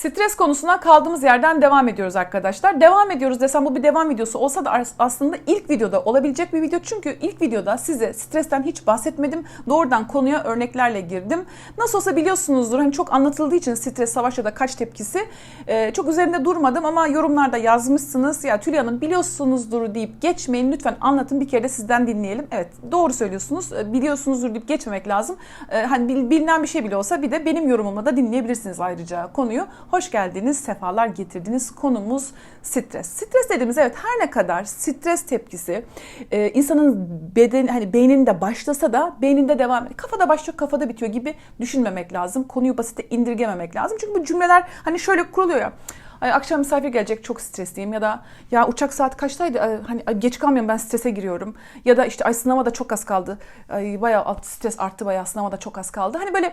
Stres konusuna kaldığımız yerden devam ediyoruz arkadaşlar. Devam ediyoruz desem bu bir devam videosu olsa da aslında ilk videoda olabilecek bir video. Çünkü ilk videoda size stresten hiç bahsetmedim. Doğrudan konuya örneklerle girdim. Nasıl olsa biliyorsunuzdur. Hani çok anlatıldığı için stres, savaş ya da kaç tepkisi. Ee, çok üzerinde durmadım ama yorumlarda yazmışsınız. Ya Tülay Hanım biliyorsunuzdur deyip geçmeyin. Lütfen anlatın bir kere de sizden dinleyelim. Evet doğru söylüyorsunuz. Ee, biliyorsunuzdur deyip geçmemek lazım. Ee, hani bilinen bir şey bile olsa bir de benim yorumumla da dinleyebilirsiniz ayrıca konuyu. Hoş geldiniz, sefalar getirdiniz. Konumuz stres. Stres dediğimiz evet her ne kadar stres tepkisi e, insanın beden hani beyninde başlasa da beyninde devam ediyor. Kafada başlıyor, kafada bitiyor gibi düşünmemek lazım. Konuyu basite indirgememek lazım. Çünkü bu cümleler hani şöyle kuruluyor ya. Ay akşam misafir gelecek çok stresliyim ya da ya uçak saat kaçtaydı ay, hani ay, geç kalmıyorum ben strese giriyorum ya da işte ay sınava da çok az kaldı ay bayağı stres arttı bayağı sınava da çok az kaldı hani böyle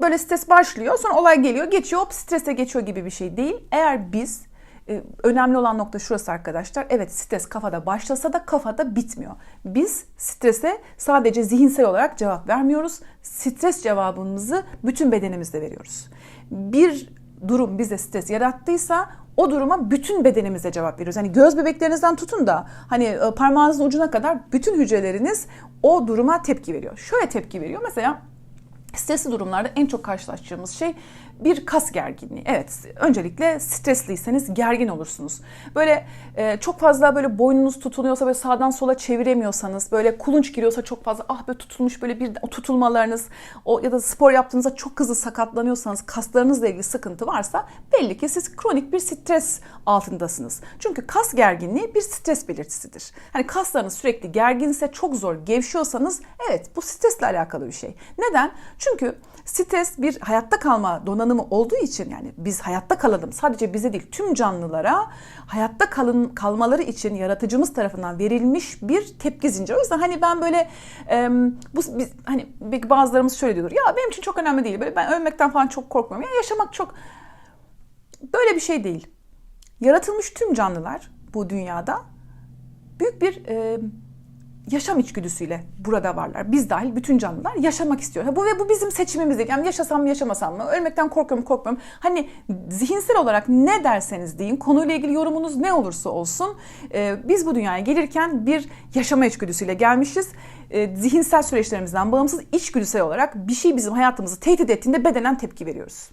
böyle stres başlıyor sonra olay geliyor geçiyor hop strese geçiyor gibi bir şey değil. Eğer biz e, önemli olan nokta şurası arkadaşlar. Evet stres kafada başlasa da kafada bitmiyor. Biz strese sadece zihinsel olarak cevap vermiyoruz. Stres cevabımızı bütün bedenimizde veriyoruz. Bir durum bize stres yarattıysa o duruma bütün bedenimize cevap veriyoruz. Hani göz bebeklerinizden tutun da hani e, parmağınızın ucuna kadar bütün hücreleriniz o duruma tepki veriyor. Şöyle tepki veriyor. Mesela Stresli durumlarda en çok karşılaştığımız şey bir kas gerginliği. Evet, öncelikle stresliyseniz gergin olursunuz. Böyle e, çok fazla böyle boynunuz tutuluyorsa ve sağdan sola çeviremiyorsanız, böyle kulunç giriyorsa çok fazla ah böyle tutulmuş böyle bir o tutulmalarınız o ya da spor yaptığınızda çok hızlı sakatlanıyorsanız, kaslarınızla ilgili sıkıntı varsa belli ki siz kronik bir stres altındasınız. Çünkü kas gerginliği bir stres belirtisidir. Hani kaslarınız sürekli gerginse, çok zor gevşiyorsanız evet bu stresle alakalı bir şey. Neden? Çünkü Stres bir hayatta kalma donanımı olduğu için yani biz hayatta kalalım sadece bize değil tüm canlılara hayatta kalın kalmaları için yaratıcımız tarafından verilmiş bir tepki zinciri. O yüzden hani ben böyle e, bu biz, hani bazılarımız şöyle diyordur. Ya benim için çok önemli değil. Böyle ben ölmekten falan çok korkmuyorum. Ya yaşamak çok böyle bir şey değil. Yaratılmış tüm canlılar bu dünyada büyük bir e, yaşam içgüdüsüyle burada varlar. Biz dahil bütün canlılar yaşamak istiyor. Bu ve bu bizim seçimimiz değil. Yani yaşasam mı yaşamasam mı? Ölmekten korkuyorum korkmuyorum. Hani zihinsel olarak ne derseniz deyin, konuyla ilgili yorumunuz ne olursa olsun e, biz bu dünyaya gelirken bir yaşama içgüdüsüyle gelmişiz. E, zihinsel süreçlerimizden bağımsız içgüdüsel olarak bir şey bizim hayatımızı tehdit ettiğinde bedenen tepki veriyoruz.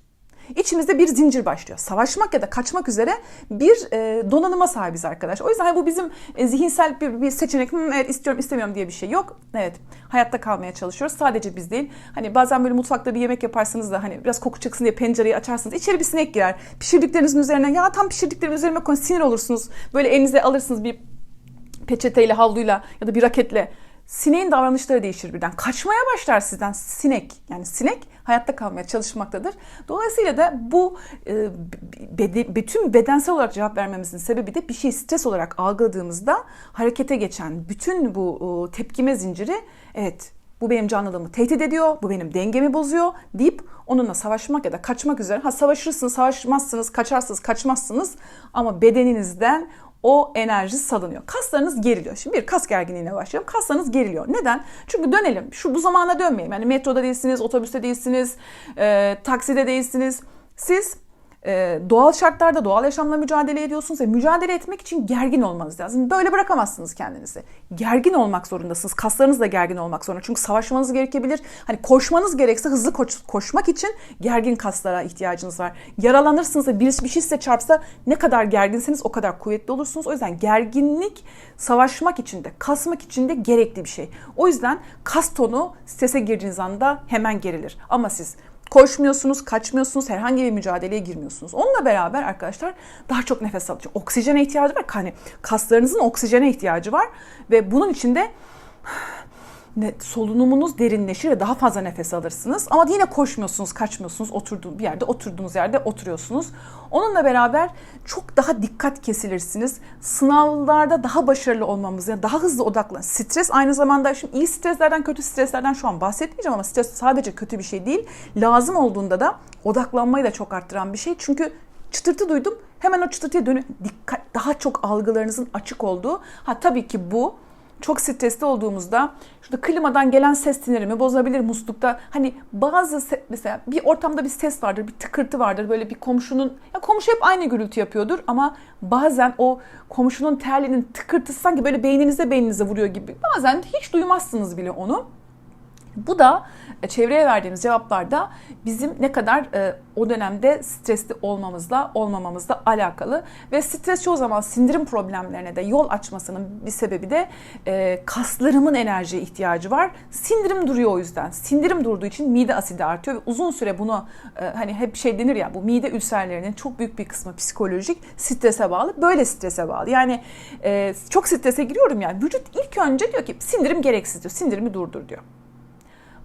İçimizde bir zincir başlıyor. Savaşmak ya da kaçmak üzere bir e, donanıma sahibiz arkadaş. O yüzden hani bu bizim e, zihinsel bir, bir seçenek. Hmm, evet istiyorum istemiyorum diye bir şey yok. Evet hayatta kalmaya çalışıyoruz. Sadece biz değil. Hani bazen böyle mutfakta bir yemek yaparsınız da hani biraz koku çıksın diye pencereyi açarsınız. İçeri bir sinek girer. Pişirdiklerinizin üzerine ya tam pişirdiklerimi üzerime koyun sinir olursunuz. Böyle elinize alırsınız bir peçeteyle, havluyla ya da bir raketle sineğin davranışları değişir birden. Kaçmaya başlar sizden sinek. Yani sinek hayatta kalmaya çalışmaktadır. Dolayısıyla da bu e, bede, bütün bedensel olarak cevap vermemizin sebebi de bir şey stres olarak algıladığımızda harekete geçen bütün bu e, tepkime zinciri evet bu benim canlılığımı tehdit ediyor, bu benim dengemi bozuyor deyip onunla savaşmak ya da kaçmak üzere. Ha savaşırsınız, savaşmazsınız, kaçarsınız, kaçmazsınız ama bedeninizden o enerji salınıyor. Kaslarınız geriliyor. Şimdi bir kas gerginliğine başlayalım. Kaslarınız geriliyor. Neden? Çünkü dönelim. Şu bu zamana dönmeyelim. Yani metroda değilsiniz, otobüste değilsiniz, e, takside değilsiniz. Siz e, doğal şartlarda doğal yaşamla mücadele ediyorsunuz ve mücadele etmek için gergin olmanız lazım. Böyle bırakamazsınız kendinizi. Gergin olmak zorundasınız. Kaslarınız da gergin olmak zorunda. Çünkü savaşmanız gerekebilir. Hani koşmanız gerekse hızlı koş, koşmak için gergin kaslara ihtiyacınız var. Yaralanırsınız da birisi bir şey size çarpsa ne kadar gerginseniz o kadar kuvvetli olursunuz. O yüzden gerginlik savaşmak için de kasmak için de gerekli bir şey. O yüzden kas tonu strese girdiğiniz anda hemen gerilir. Ama siz Koşmuyorsunuz, kaçmıyorsunuz, herhangi bir mücadeleye girmiyorsunuz. Onunla beraber arkadaşlar daha çok nefes alıyor. Oksijene ihtiyacı var. Hani kaslarınızın oksijene ihtiyacı var ve bunun için de solunumunuz derinleşir ve daha fazla nefes alırsınız. Ama yine koşmuyorsunuz, kaçmıyorsunuz. Oturduğunuz bir yerde, oturduğunuz yerde oturuyorsunuz. Onunla beraber çok daha dikkat kesilirsiniz. Sınavlarda daha başarılı olmamız, yani daha hızlı odaklan. Stres aynı zamanda şimdi iyi streslerden, kötü streslerden şu an bahsetmeyeceğim ama stres sadece kötü bir şey değil. Lazım olduğunda da odaklanmayı da çok arttıran bir şey. Çünkü çıtırtı duydum. Hemen o çıtırtıya dönüp dikkat daha çok algılarınızın açık olduğu. Ha tabii ki bu çok stresli olduğumuzda şurada klimadan gelen ses sinirimi bozabilir muslukta. Hani bazı se- mesela bir ortamda bir ses vardır, bir tıkırtı vardır. Böyle bir komşunun ya komşu hep aynı gürültü yapıyordur ama bazen o komşunun terliğinin tıkırtısı sanki böyle beyninize beyninize vuruyor gibi. Bazen hiç duymazsınız bile onu. Bu da e, çevreye verdiğimiz cevaplarda bizim ne kadar e, o dönemde stresli olmamızla olmamamızla alakalı ve stres çoğu zaman sindirim problemlerine de yol açmasının bir sebebi de e, kaslarımın enerjiye ihtiyacı var. Sindirim duruyor o yüzden. Sindirim durduğu için mide asidi artıyor ve uzun süre bunu e, hani hep şey denir ya bu mide ülserlerinin çok büyük bir kısmı psikolojik strese bağlı. Böyle strese bağlı. Yani e, çok strese giriyorum yani vücut ilk önce diyor ki sindirim gereksiz diyor. Sindirimi durdur diyor.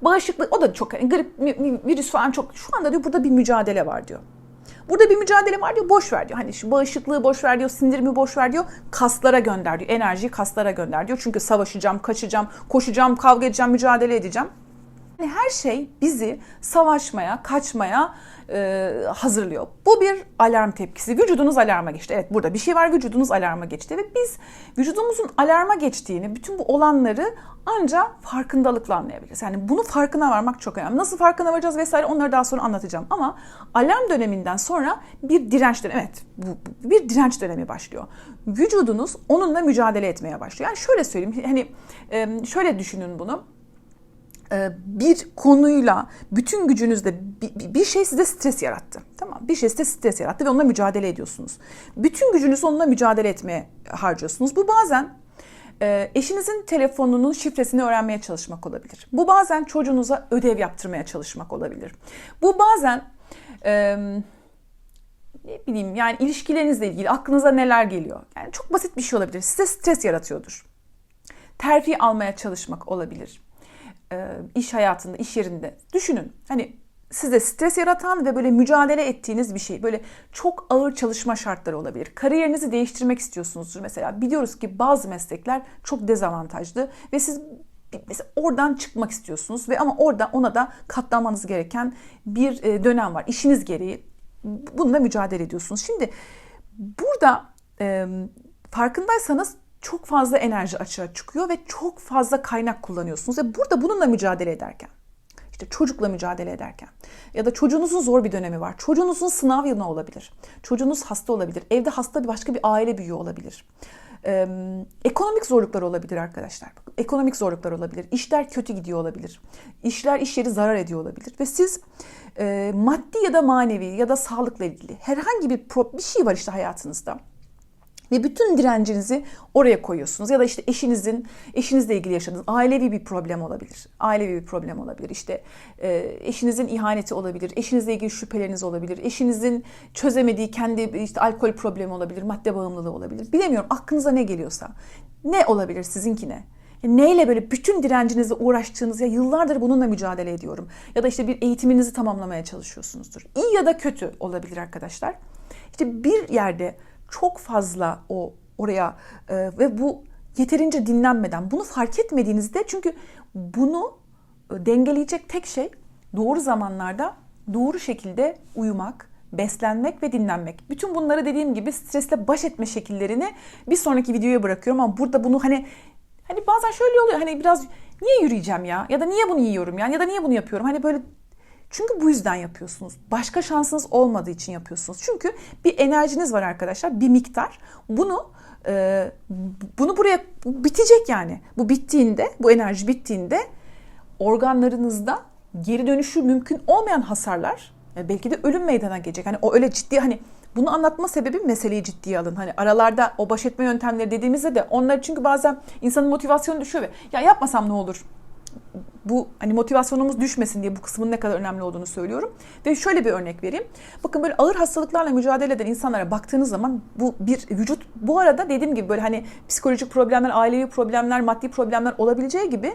Bağışıklık o da çok hani grip virüs falan çok şu anda diyor burada bir mücadele var diyor. Burada bir mücadele var diyor boş ver diyor. Hani şu bağışıklığı boş ver diyor, sindirimi boş ver diyor. Kaslara gönder diyor. Enerjiyi kaslara gönder diyor. Çünkü savaşacağım, kaçacağım, koşacağım, kavga edeceğim, mücadele edeceğim. Yani her şey bizi savaşmaya, kaçmaya e, hazırlıyor. Bu bir alarm tepkisi. Vücudunuz alarma geçti. Evet burada bir şey var vücudunuz alarma geçti ve biz vücudumuzun alarma geçtiğini, bütün bu olanları ancak farkındalıkla anlayabiliriz. Yani bunu farkına varmak çok önemli. Nasıl farkına varacağız vesaire onları daha sonra anlatacağım. Ama alarm döneminden sonra bir direnç dönemi, evet bu, bir direnç dönemi başlıyor. Vücudunuz onunla mücadele etmeye başlıyor. Yani şöyle söyleyeyim, hani şöyle düşünün bunu bir konuyla bütün gücünüzle bir- şey size stres yarattı. Tamam bir şey size stres yarattı ve onunla mücadele ediyorsunuz. Bütün gücünüzü onunla mücadele etmeye harcıyorsunuz. Bu bazen e, eşinizin telefonunun şifresini öğrenmeye çalışmak olabilir. Bu bazen çocuğunuza ödev yaptırmaya çalışmak olabilir. Bu bazen e, ne bileyim yani ilişkilerinizle ilgili aklınıza neler geliyor. Yani çok basit bir şey olabilir. Size stres yaratıyordur. Terfi almaya çalışmak olabilir e, iş hayatında, iş yerinde düşünün. Hani size stres yaratan ve böyle mücadele ettiğiniz bir şey. Böyle çok ağır çalışma şartları olabilir. Kariyerinizi değiştirmek istiyorsunuzdur mesela. Biliyoruz ki bazı meslekler çok dezavantajlı ve siz mesela oradan çıkmak istiyorsunuz ve ama orada ona da katlanmanız gereken bir e, dönem var. İşiniz gereği bununla mücadele ediyorsunuz. Şimdi burada e, farkındaysanız çok fazla enerji açığa çıkıyor ve çok fazla kaynak kullanıyorsunuz. Ve burada bununla mücadele ederken, işte çocukla mücadele ederken ya da çocuğunuzun zor bir dönemi var. Çocuğunuzun sınav yılı olabilir. Çocuğunuz hasta olabilir. Evde hasta bir başka bir aile büyüğü olabilir. Ee, ekonomik zorluklar olabilir arkadaşlar. Ekonomik zorluklar olabilir. İşler kötü gidiyor olabilir. İşler iş yeri zarar ediyor olabilir. Ve siz e, maddi ya da manevi ya da sağlıkla ilgili herhangi bir bir şey var işte hayatınızda. Ve bütün direncinizi oraya koyuyorsunuz. Ya da işte eşinizin, eşinizle ilgili yaşadığınız ailevi bir problem olabilir. Ailevi bir problem olabilir. İşte e, eşinizin ihaneti olabilir. Eşinizle ilgili şüpheleriniz olabilir. Eşinizin çözemediği kendi işte alkol problemi olabilir. Madde bağımlılığı olabilir. Bilemiyorum aklınıza ne geliyorsa. Ne olabilir sizinkine? Ya neyle böyle bütün direncinizle uğraştığınız ya yıllardır bununla mücadele ediyorum. Ya da işte bir eğitiminizi tamamlamaya çalışıyorsunuzdur. İyi ya da kötü olabilir arkadaşlar. İşte bir yerde çok fazla o oraya e, ve bu yeterince dinlenmeden bunu fark etmediğinizde çünkü bunu e, dengeleyecek tek şey doğru zamanlarda doğru şekilde uyumak, beslenmek ve dinlenmek. Bütün bunları dediğim gibi stresle baş etme şekillerini bir sonraki videoya bırakıyorum ama burada bunu hani hani bazen şöyle oluyor hani biraz niye yürüyeceğim ya? Ya da niye bunu yiyorum ya ya da niye bunu yapıyorum? Hani böyle çünkü bu yüzden yapıyorsunuz. Başka şansınız olmadığı için yapıyorsunuz. Çünkü bir enerjiniz var arkadaşlar, bir miktar. Bunu e, bunu buraya bu bitecek yani. Bu bittiğinde, bu enerji bittiğinde organlarınızda geri dönüşü mümkün olmayan hasarlar, e, belki de ölüm meydana gelecek. Hani o öyle ciddi hani bunu anlatma sebebi meseleyi ciddiye alın. Hani aralarda o baş etme yöntemleri dediğimizde de onlar çünkü bazen insanın motivasyonu düşüyor ve ya yapmasam ne olur? Bu hani motivasyonumuz düşmesin diye bu kısmın ne kadar önemli olduğunu söylüyorum. Ve şöyle bir örnek vereyim. Bakın böyle ağır hastalıklarla mücadele eden insanlara baktığınız zaman bu bir vücut bu arada dediğim gibi böyle hani psikolojik problemler, ailevi problemler, maddi problemler olabileceği gibi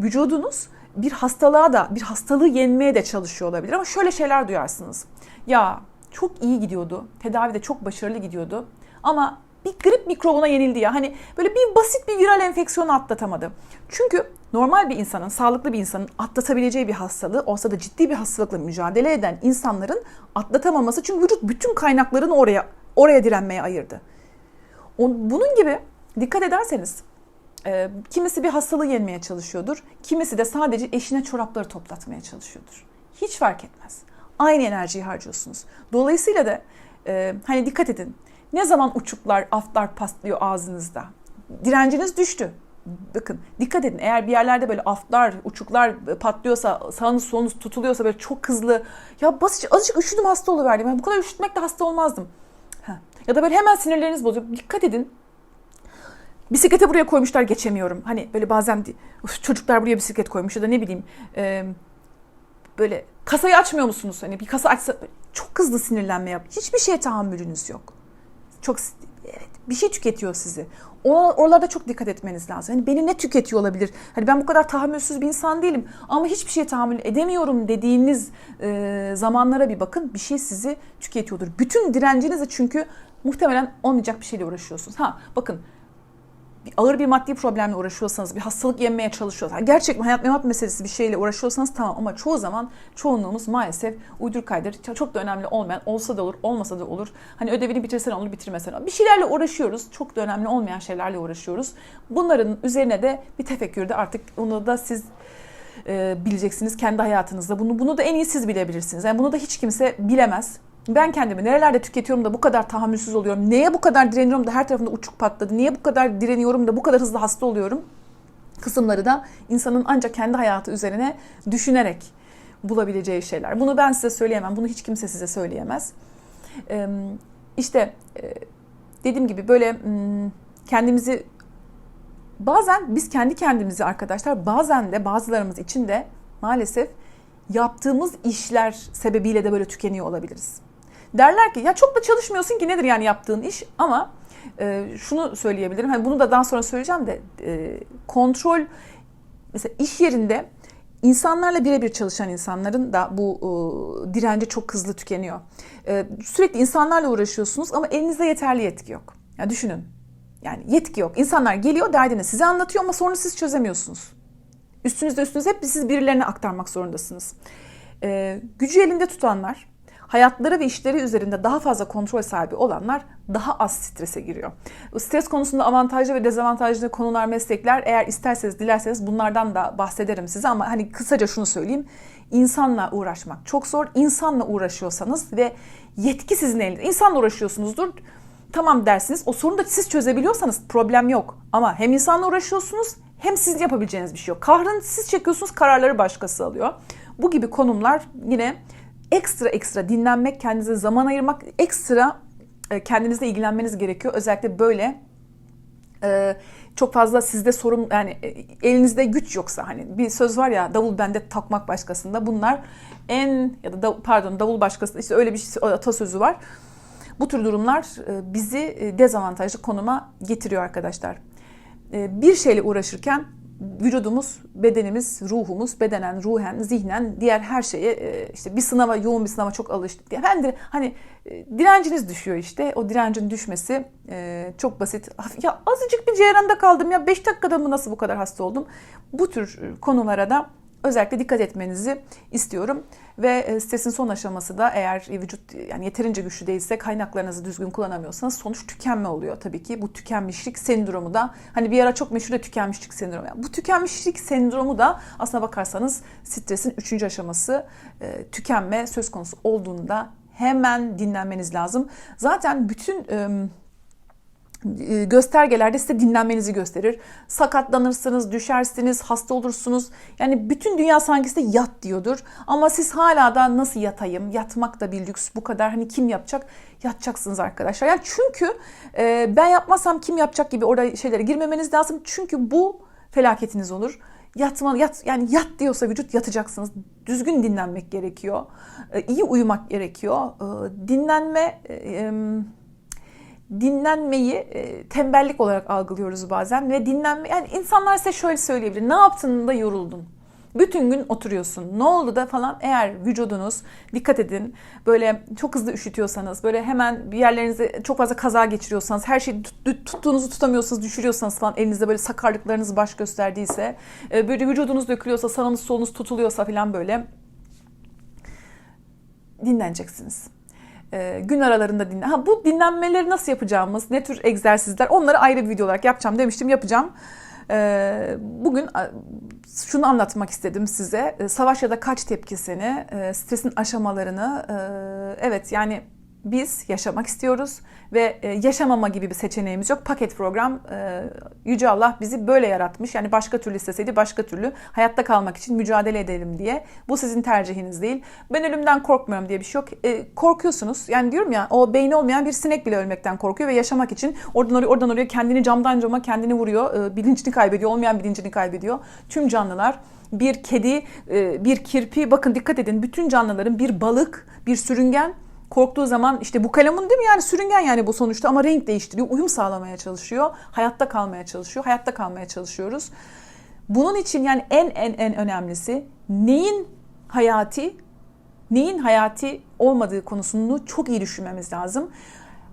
vücudunuz bir hastalığa da bir hastalığı yenmeye de çalışıyor olabilir ama şöyle şeyler duyarsınız. Ya çok iyi gidiyordu. Tedavide çok başarılı gidiyordu. Ama bir grip mikrobuna yenildi ya. Hani böyle bir basit bir viral enfeksiyonu atlatamadı. Çünkü normal bir insanın, sağlıklı bir insanın atlatabileceği bir hastalığı olsa da ciddi bir hastalıkla mücadele eden insanların atlatamaması çünkü vücut bütün kaynaklarını oraya oraya direnmeye ayırdı. Bunun gibi dikkat ederseniz e, kimisi bir hastalığı yenmeye çalışıyordur. Kimisi de sadece eşine çorapları toplatmaya çalışıyordur. Hiç fark etmez. Aynı enerjiyi harcıyorsunuz. Dolayısıyla da e, hani dikkat edin. Ne zaman uçuklar, aftlar patlıyor ağzınızda? Direnciniz düştü. Bakın dikkat edin eğer bir yerlerde böyle aftlar, uçuklar patlıyorsa, sağınız solunuz tutuluyorsa böyle çok hızlı ya basıcı azıcık üşüdüm hasta oluverdim. Ben bu kadar üşütmekle hasta olmazdım. Heh. Ya da böyle hemen sinirleriniz bozuyor. Dikkat edin. Bisiklete buraya koymuşlar geçemiyorum. Hani böyle bazen "Uf, çocuklar buraya bisiklet koymuş ya da ne bileyim e, böyle kasayı açmıyor musunuz? Hani bir kasa açsa çok hızlı sinirlenme yap. Hiçbir şeye tahammülünüz yok. Çok evet bir şey tüketiyor sizi. O, oralarda çok dikkat etmeniz lazım. Hani beni ne tüketiyor olabilir? Hani ben bu kadar tahammülsüz bir insan değilim ama hiçbir şeye tahammül edemiyorum dediğiniz e, zamanlara bir bakın. Bir şey sizi tüketiyordur. Bütün direncinizle çünkü muhtemelen olmayacak bir şeyle uğraşıyorsunuz. Ha bakın ağır bir maddi problemle uğraşıyorsanız, bir hastalık yenmeye çalışıyorsanız, gerçekten hayat memat meselesi bir şeyle uğraşıyorsanız tamam ama çoğu zaman çoğunluğumuz maalesef uydur kaydır. Çok da önemli olmayan, olsa da olur, olmasa da olur. Hani ödevini bitirsen olur, bitirmesen olur. Bir şeylerle uğraşıyoruz. Çok da önemli olmayan şeylerle uğraşıyoruz. Bunların üzerine de bir tefekkürde artık onu da siz e, bileceksiniz kendi hayatınızda. Bunu bunu da en iyi siz bilebilirsiniz. Yani bunu da hiç kimse bilemez. Ben kendimi nerelerde tüketiyorum da bu kadar tahammülsüz oluyorum? Neye bu kadar direniyorum da her tarafımda uçuk patladı? Niye bu kadar direniyorum da bu kadar hızlı hasta oluyorum? Kısımları da insanın ancak kendi hayatı üzerine düşünerek bulabileceği şeyler. Bunu ben size söyleyemem. Bunu hiç kimse size söyleyemez. İşte dediğim gibi böyle kendimizi bazen biz kendi kendimizi arkadaşlar bazen de bazılarımız için de maalesef yaptığımız işler sebebiyle de böyle tükeniyor olabiliriz. Derler ki ya çok da çalışmıyorsun ki nedir yani yaptığın iş ama e, şunu söyleyebilirim. Hani bunu da daha sonra söyleyeceğim de e, kontrol mesela iş yerinde insanlarla birebir çalışan insanların da bu e, direnci çok hızlı tükeniyor. E, sürekli insanlarla uğraşıyorsunuz ama elinizde yeterli yetki yok. Ya düşünün. Yani yetki yok. İnsanlar geliyor derdini size anlatıyor ama sonra siz çözemiyorsunuz. Üstünüzde üstünüz hep siz birilerine aktarmak zorundasınız. E, gücü elinde tutanlar, hayatları ve işleri üzerinde daha fazla kontrol sahibi olanlar daha az strese giriyor. Stres konusunda avantajlı ve dezavantajlı konular, meslekler eğer isterseniz, dilerseniz bunlardan da bahsederim size ama hani kısaca şunu söyleyeyim. İnsanla uğraşmak çok zor. İnsanla uğraşıyorsanız ve yetki sizin elinizde. İnsanla uğraşıyorsunuzdur. Tamam dersiniz. O sorunu da siz çözebiliyorsanız problem yok. Ama hem insanla uğraşıyorsunuz hem siz yapabileceğiniz bir şey yok. Kahrını siz çekiyorsunuz, kararları başkası alıyor. Bu gibi konumlar yine ekstra ekstra dinlenmek, kendinize zaman ayırmak, ekstra e, kendinizle ilgilenmeniz gerekiyor. Özellikle böyle e, çok fazla sizde sorun yani e, elinizde güç yoksa hani bir söz var ya davul bende takmak başkasında bunlar en ya da pardon davul başkasında işte öyle bir şey, atasözü var. Bu tür durumlar bizi dezavantajlı konuma getiriyor arkadaşlar. Bir şeyle uğraşırken vücudumuz, bedenimiz, ruhumuz, bedenen, ruhen, zihnen, diğer her şeye e, işte bir sınava, yoğun bir sınava çok alıştık de hani e, direnciniz düşüyor işte. O direncin düşmesi e, çok basit. Ya azıcık bir cerrahda kaldım ya 5 dakikada mı nasıl bu kadar hasta oldum? Bu tür konulara da özellikle dikkat etmenizi istiyorum. Ve stresin son aşaması da eğer vücut yani yeterince güçlü değilse kaynaklarınızı düzgün kullanamıyorsanız sonuç tükenme oluyor tabii ki. Bu tükenmişlik sendromu da hani bir ara çok meşhur da tükenmişlik sendromu. Yani bu tükenmişlik sendromu da aslına bakarsanız stresin üçüncü aşaması tükenme söz konusu olduğunda hemen dinlenmeniz lazım. Zaten bütün göstergelerde size dinlenmenizi gösterir. Sakatlanırsınız, düşersiniz, hasta olursunuz. Yani bütün dünya sanki size yat diyordur. Ama siz hala da nasıl yatayım? Yatmak da bir lüks. Bu kadar hani kim yapacak? Yatacaksınız arkadaşlar. Yani çünkü e, ben yapmasam kim yapacak gibi orada şeylere girmemeniz lazım. Çünkü bu felaketiniz olur. Yatma, yat, yani yat diyorsa vücut yatacaksınız. Düzgün dinlenmek gerekiyor. E, iyi uyumak gerekiyor. E, dinlenme... Dinlenmeyi e, tembellik olarak algılıyoruz bazen ve dinlenme yani insanlar size şöyle söyleyebilir. Ne yaptın da yoruldun? Bütün gün oturuyorsun. Ne oldu da falan eğer vücudunuz dikkat edin böyle çok hızlı üşütüyorsanız böyle hemen bir yerlerinize çok fazla kaza geçiriyorsanız her şeyi tuttuğunuzu tutamıyorsanız düşürüyorsanız falan elinizde böyle sakarlıklarınız baş gösterdiyse e, böyle vücudunuz dökülüyorsa sağınız solunuz tutuluyorsa falan böyle dinleneceksiniz e, gün aralarında dinlen. Ha bu dinlenmeleri nasıl yapacağımız, ne tür egzersizler onları ayrı bir video olarak yapacağım demiştim yapacağım. Ee, bugün şunu anlatmak istedim size. Ee, Savaş ya da kaç tepkisini, e, stresin aşamalarını, e, evet yani biz yaşamak istiyoruz ve e, yaşamama gibi bir seçeneğimiz yok. Paket program e, Yüce Allah bizi böyle yaratmış. Yani başka türlü isteseydi başka türlü hayatta kalmak için mücadele edelim diye. Bu sizin tercihiniz değil. Ben ölümden korkmuyorum diye bir şey yok. E, korkuyorsunuz. Yani diyorum ya o beyni olmayan bir sinek bile ölmekten korkuyor ve yaşamak için oradan oraya oradan oraya kendini camdan cama kendini vuruyor. Bilincini kaybediyor. Olmayan bilincini kaybediyor. Tüm canlılar bir kedi, bir kirpi bakın dikkat edin bütün canlıların bir balık, bir sürüngen Korktuğu zaman işte bu kalemun değil mi yani sürüngen yani bu sonuçta ama renk değiştiriyor, uyum sağlamaya çalışıyor, hayatta kalmaya çalışıyor, hayatta kalmaya çalışıyoruz. Bunun için yani en en en önemlisi neyin hayati, neyin hayati olmadığı konusunu çok iyi düşünmemiz lazım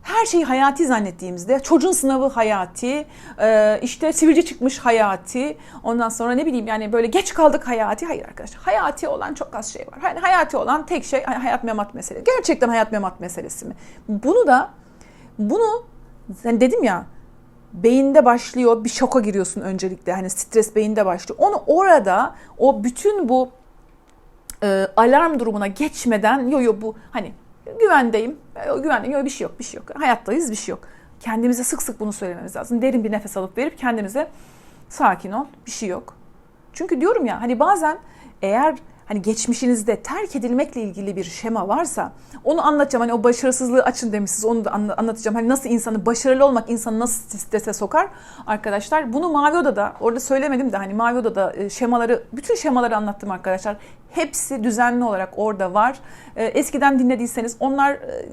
her şeyi hayati zannettiğimizde çocuğun sınavı hayati, e, işte sivilce çıkmış hayati, ondan sonra ne bileyim yani böyle geç kaldık hayati. Hayır arkadaşlar hayati olan çok az şey var. Yani hayati olan tek şey hayat memat meselesi. Gerçekten hayat memat meselesi mi? Bunu da bunu sen dedim ya beyinde başlıyor bir şoka giriyorsun öncelikle hani stres beyinde başlıyor. Onu orada o bütün bu e, alarm durumuna geçmeden yo yo bu hani güvendeyim. E, güvendeyim. Yok bir şey yok, bir şey yok. Hayattayız, bir şey yok. Kendimize sık sık bunu söylememiz lazım. Derin bir nefes alıp verip kendimize sakin ol, bir şey yok. Çünkü diyorum ya hani bazen eğer hani geçmişinizde terk edilmekle ilgili bir şema varsa onu anlatacağım. Hani o başarısızlığı açın demişsiniz onu da anlatacağım. Hani nasıl insanı başarılı olmak insanı nasıl strese sokar arkadaşlar. Bunu Mavi Oda'da orada söylemedim de hani Mavi Oda'da e, şemaları bütün şemaları anlattım arkadaşlar. Hepsi düzenli olarak orada var. E, eskiden dinlediyseniz onlar e,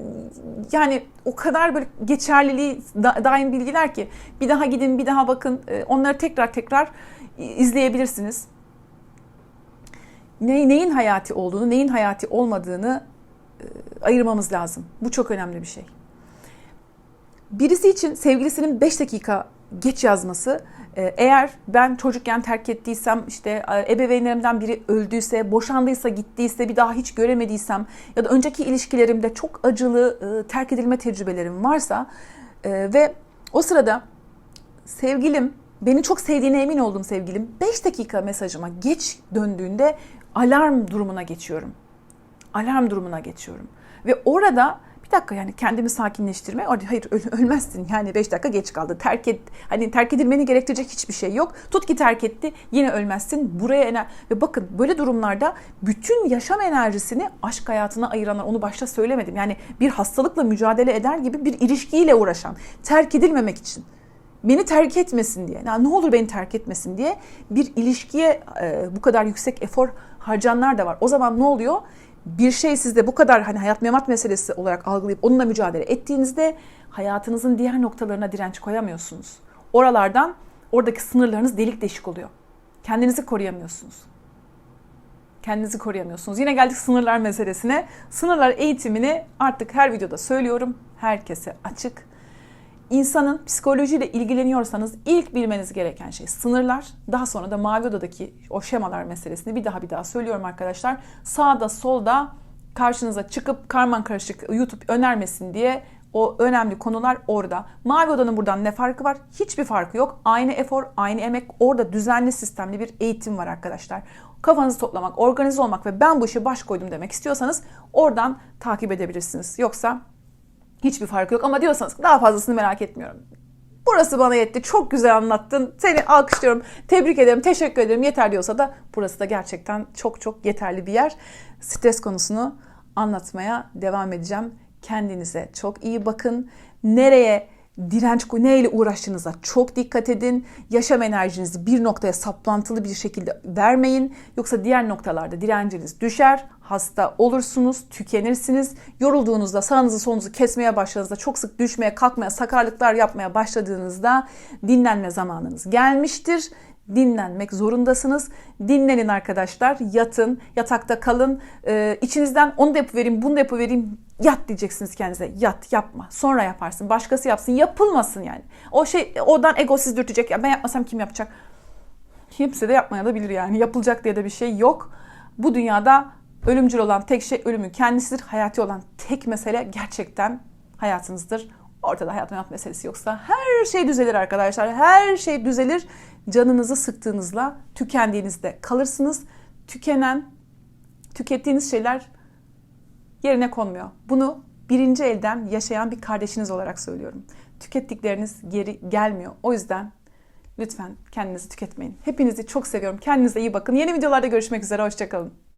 yani o kadar böyle geçerliliği daim bilgiler ki bir daha gidin bir daha bakın onları tekrar tekrar izleyebilirsiniz ne, neyin hayati olduğunu, neyin hayati olmadığını e, ayırmamız lazım. Bu çok önemli bir şey. Birisi için sevgilisinin 5 dakika geç yazması e, eğer ben çocukken terk ettiysem işte e, ebeveynlerimden biri öldüyse, boşandıysa, gittiyse, bir daha hiç göremediysem ya da önceki ilişkilerimde çok acılı e, terk edilme tecrübelerim varsa ve o sırada sevgilim beni çok sevdiğine emin olduğum sevgilim 5 dakika mesajıma geç döndüğünde alarm durumuna geçiyorum. Alarm durumuna geçiyorum. Ve orada bir dakika yani kendimi sakinleştirme. Hayır ölmezsin yani 5 dakika geç kaldı. Terk et hani terk edilmeni gerektirecek hiçbir şey yok. Tut ki terk etti yine ölmezsin. Buraya ener ve bakın böyle durumlarda bütün yaşam enerjisini aşk hayatına ayıranlar onu başta söylemedim. Yani bir hastalıkla mücadele eder gibi bir ilişkiyle uğraşan, terk edilmemek için beni terk etmesin diye, yani ne olur beni terk etmesin diye bir ilişkiye e, bu kadar yüksek efor harcanlar da var. O zaman ne oluyor? Bir şey sizde bu kadar hani hayat memat meselesi olarak algılayıp onunla mücadele ettiğinizde hayatınızın diğer noktalarına direnç koyamıyorsunuz. Oralardan oradaki sınırlarınız delik deşik oluyor. Kendinizi koruyamıyorsunuz. Kendinizi koruyamıyorsunuz. Yine geldik sınırlar meselesine. Sınırlar eğitimini artık her videoda söylüyorum. Herkese açık İnsanın psikolojiyle ilgileniyorsanız ilk bilmeniz gereken şey sınırlar. Daha sonra da mavi odadaki o şemalar meselesini bir daha bir daha söylüyorum arkadaşlar. Sağda solda karşınıza çıkıp karman karışık YouTube önermesin diye o önemli konular orada. Mavi odanın buradan ne farkı var? Hiçbir farkı yok. Aynı efor, aynı emek. Orada düzenli sistemli bir eğitim var arkadaşlar. Kafanızı toplamak, organize olmak ve ben bu işe baş koydum demek istiyorsanız oradan takip edebilirsiniz. Yoksa Hiçbir fark yok ama diyorsanız daha fazlasını merak etmiyorum. Burası bana yetti. Çok güzel anlattın. Seni alkışlıyorum. Tebrik ederim. Teşekkür ederim. Yeter diyorsa da burası da gerçekten çok çok yeterli bir yer. Stres konusunu anlatmaya devam edeceğim. Kendinize çok iyi bakın. Nereye direnç neyle uğraştığınıza çok dikkat edin. Yaşam enerjinizi bir noktaya saplantılı bir şekilde vermeyin. Yoksa diğer noktalarda direnciniz düşer, hasta olursunuz, tükenirsiniz. Yorulduğunuzda sağınızı solunuzu kesmeye başladığınızda, çok sık düşmeye, kalkmaya, sakarlıklar yapmaya başladığınızda dinlenme zamanınız gelmiştir dinlenmek zorundasınız. Dinlenin arkadaşlar. Yatın, yatakta kalın. Ee, içinizden onu da yapıvereyim, bunu da yapıvereyim. Yat diyeceksiniz kendinize. Yat, yapma. Sonra yaparsın. Başkası yapsın. Yapılmasın yani. O şey, oradan ego siz dürtecek. Ya ben yapmasam kim yapacak? Kimse de yapmaya yani. Yapılacak diye de bir şey yok. Bu dünyada ölümcül olan tek şey ölümün kendisidir. Hayati olan tek mesele gerçekten hayatınızdır. Ortada hayat hayat meselesi yoksa her şey düzelir arkadaşlar. Her şey düzelir. Canınızı sıktığınızla tükendiğinizde kalırsınız. Tükenen, tükettiğiniz şeyler yerine konmuyor. Bunu birinci elden yaşayan bir kardeşiniz olarak söylüyorum. Tükettikleriniz geri gelmiyor. O yüzden lütfen kendinizi tüketmeyin. Hepinizi çok seviyorum. Kendinize iyi bakın. Yeni videolarda görüşmek üzere. Hoşçakalın.